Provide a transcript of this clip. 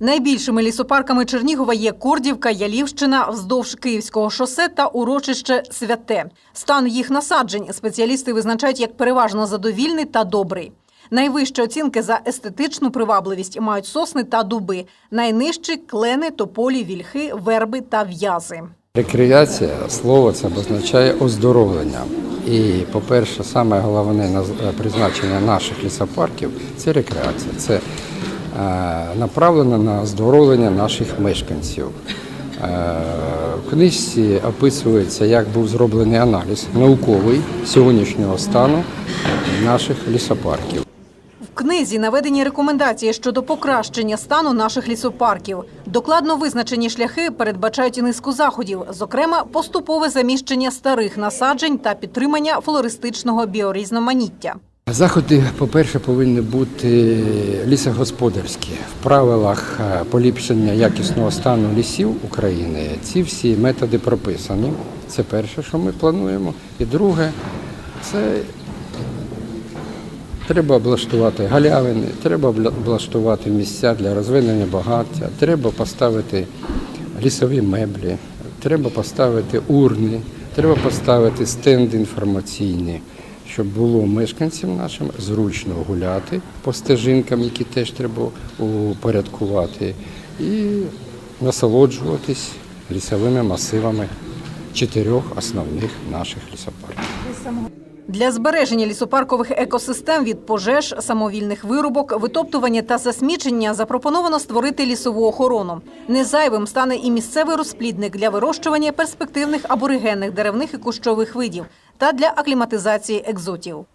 Найбільшими лісопарками Чернігова є Кордівка, Ялівщина, вздовж Київського шосе та урочище Святе. Стан їх насаджень спеціалісти визначають як переважно задовільний та добрий. Найвищі оцінки за естетичну привабливість мають сосни та дуби. Найнижчі клени, тополі, вільхи, верби та в'язи. Рекреація слово це означає оздоровлення. І, по-перше, саме головне призначення наших лісопарків це рекреація. Це е, направлено на оздоровлення наших мешканців. Е, в книжці описується, як був зроблений аналіз науковий сьогоднішнього стану наших лісопарків. В книзі наведені рекомендації щодо покращення стану наших лісопарків. Докладно визначені шляхи передбачають і низку заходів, зокрема поступове заміщення старих насаджень та підтримання флористичного біорізноманіття. Заходи, по-перше, повинні бути лісогосподарські. В правилах е, поліпшення якісного стану лісів України ці всі методи прописані. Це перше, що ми плануємо. І друге, це треба облаштувати галявини, треба облаштувати місця для розвинення багаття, треба поставити лісові меблі, треба поставити урни, треба поставити стенди інформаційні, щоб було мешканцям нашим зручно гуляти по стежинкам, які теж треба упорядкувати, і насолоджуватись лісовими масивами чотирьох основних наших лісопарків. Для збереження лісопаркових екосистем від пожеж, самовільних вирубок, витоптування та засмічення запропоновано створити лісову охорону. Незайвим стане і місцевий розплідник для вирощування перспективних аборигенних деревних і кущових видів та для акліматизації екзотів.